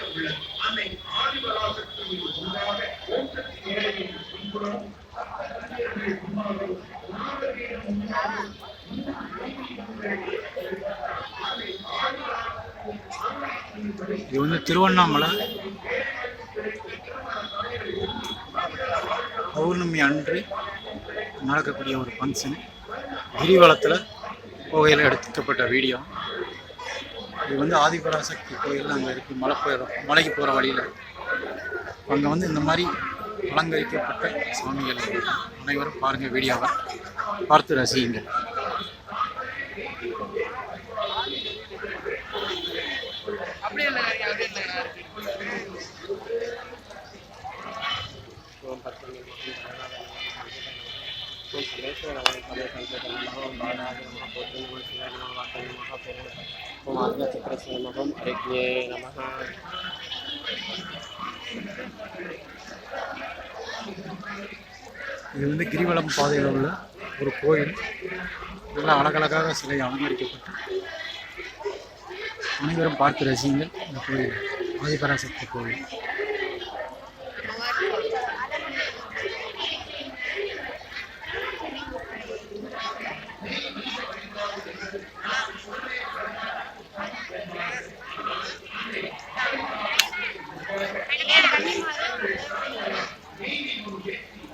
உருவாக்கப்பட இது வந்து திருவண்ணாமலை. பௌர்ணமி அன்று நடக்கக்கூடிய ஒரு ஃபங்க்ஷன் கிரிவலத்தில் புகையில் எடுத்துக்கப்பட்ட வீடியோ. இது வந்து ஆதிபராசக்தி கோயில் அங்கே இருக்குது மலை போகிற மலைக்கு போகிற வழியில். அங்கே வந்து இந்த மாதிரி அலங்கரிக்கப்பட்ட சாமிகள் அனைவரும் பாருங்கள் வீடியோவை. பார்த்து ரசியுங்கள். சமேஸ்வர ஓம் சமேசங்கர நமः இது வந்து கிரிவலம் பாதையில் உள்ள ஒரு கோயில் இதெல்லாம் அழகழகாக சிலை அலங்கரிக்கப்பட்டு அனைவரும் பார்த்து ரசியுங்கள் இந்த கோயில் ஆதிபராசக்தி கோயில்